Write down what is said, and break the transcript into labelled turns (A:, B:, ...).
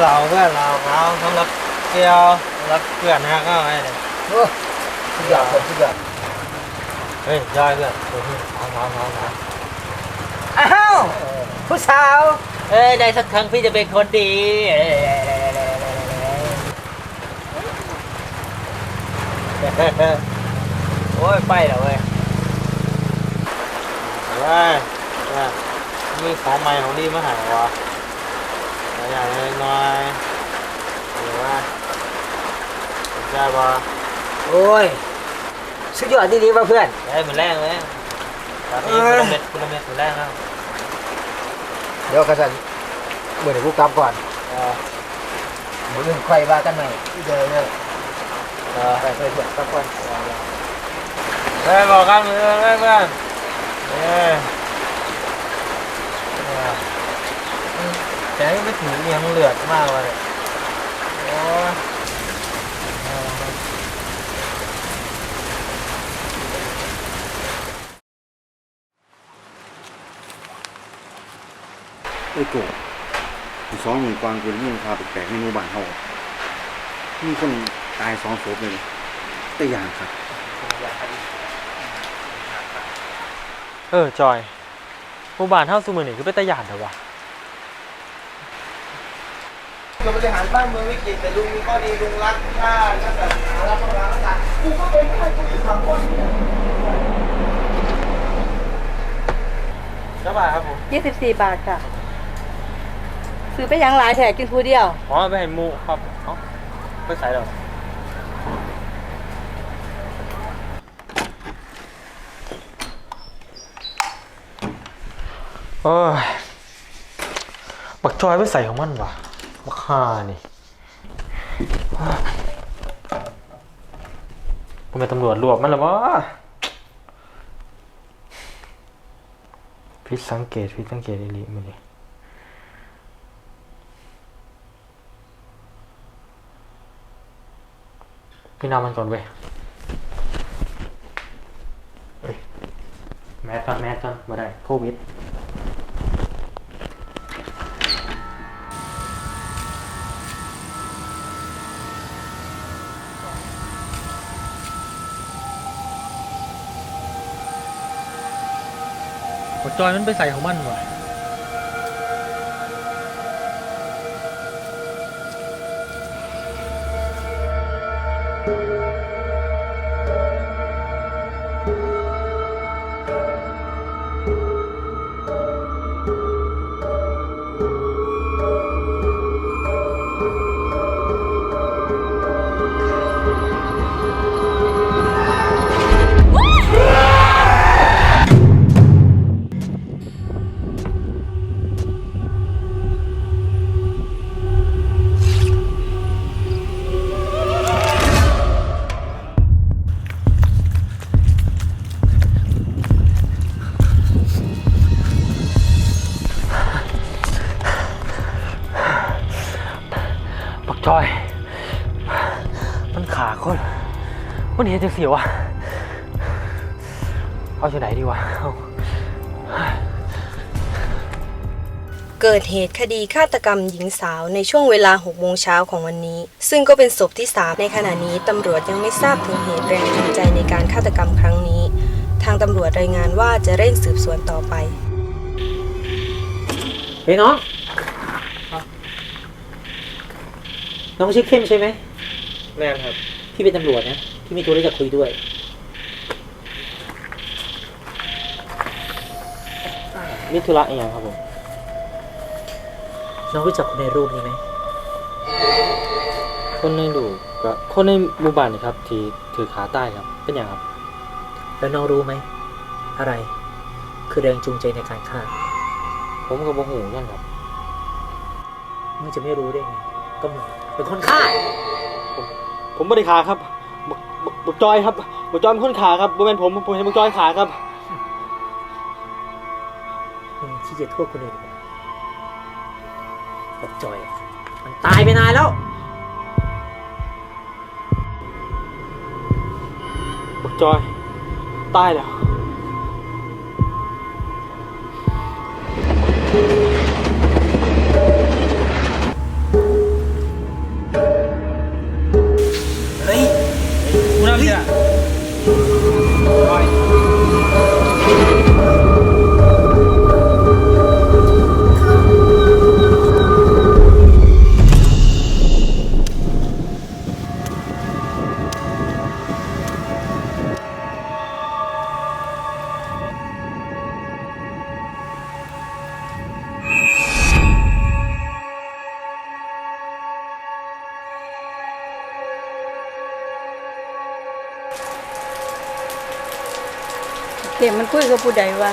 A: เราเพื่อนเราเขาสำหรับเกี่ยวสำหรับเพื่อนฮะก็ไงเนี่ย
B: โอ้สุดยอดคนสุดยอด
A: เฮ้ยย่อยเพื่อนเออเอาเอาเอาเอา
B: อ้าวผู้สาว
A: เอ้ยได้สักครั้งพี่จะเป็นคนดีโอ้ยไปแล้วเว้ยเว้ยเนี่ยมีของใหม่ของดีมาใหายวะ อะไรอย่างเล็กน้อยหรือว่าสนใจบ่
B: โอ้ยสุดยอดดีๆว่ะเพื่อน
A: ได้เหมือนแรกเลยตอนนี้คุณละเม็ดคุณละเม็ดเหมือนแรกแล้ว
B: เดี๋ยวกระสันเมื่อเดี๋ยวกูกลับก่อน
A: เออ
B: มืออื่นค่อยว่ากันใหม่เดี๋ยวเนี่ย
A: เออ
B: ไปไปเพื่อนกลับก่อน
A: เฮ้ยบอกกันเพื่อนเพื่อนเพื่อนเฮ้ย แต่ไม่ถึงเลี้ยงเลือดมากเลยโอ้ย
C: ไอ้โกะอีกสองหมื่นกวางเป็นเรื่องพาแปลกๆในหมู่บ้านเฮามีคนตายสองศพเลยแต่อย่างครับ
A: เออจอยหมู่บ้านเท่าสมือนี่คือเป็นตะหยานเถอะวะ
D: เราบริหารบ้านเมืองวิกฤตแต่ลุงมีข้อดีลุงรักชาติรักศาสนารักพระมหากษัตริย์กูก็เป็นได้กูอยู่ทำคน
A: เจ้าบ่าวครับผม
E: 24บาทค่ะ ซื้อไปยังหลายแถกินผู้เดียว
A: อ๋อไปเห็นหมูครับเอ้าไปใส่หรอเอ้ยบักจอยไปใส่ของมันวะ ข่านี่ผมเป็นตำรวจรวบมันแล้ววะพิดสังเกตพิดสังเกตอีหลีมันนี่พี่นำมันก่อนเว้ยเฮ้ยแมสก่อนแมสก่อนมาได้โควิด หัวจอยมันไปใส่ของมันว่ะ ปักจอย มันขาคน มันเห็นจังเสียวะ เอาที่ไหนดีวะเอา
E: เกิดเหตุคดีฆาตกรรมหญิงสาวในช่วงเวลา 6 โมงเช้าของวันนี้ ซึ่งก็เป็นศพที่ 3 ในขณะนี้ ตำรวจยังไม่ทราบถึงเหตุแรงจูงใจในการฆาตกรรมครั้งนี้ ทางตำรวจรายงานว่าจะเร่งสืบสวนต่อไป
B: เฮ้ยน้อง น้องชื่อเข้มใช่ไหม
A: แม่นครับ
B: พี่เป็นตำรวจนะพี่มีตัวที่จะคุยด้วย
A: มิธุระอีกอย่างครับผม
B: น้องรู้จักคนในรูปนี้ไหม
A: คนในดูก็คนในหมู่บ้านนี่ครับ ที่ถือขาใต้ครับ เป็นอย่างครับ
B: แล้วน้องรู้ไหม อะไรคือแรงจูงใจในการฆ่า
A: ผมกับโมหูกันครับ
B: มึงจะไม่รู้ได้ไง ก็มึงเป็นคนฆ่า
A: ผมบริขาครับบกบกจอยครับบกจอยเป็นคนขาครับบ่เป็นผมผมเป็นบกจอยขาครับ
B: มึงที่จะโทษคนอื่นอีกเหรอบอกจอยอะมันตายไปนานแล้ว
A: บกจอย ตายแล้ว you.
F: เก็บมันคุยกับผู้ใดวะ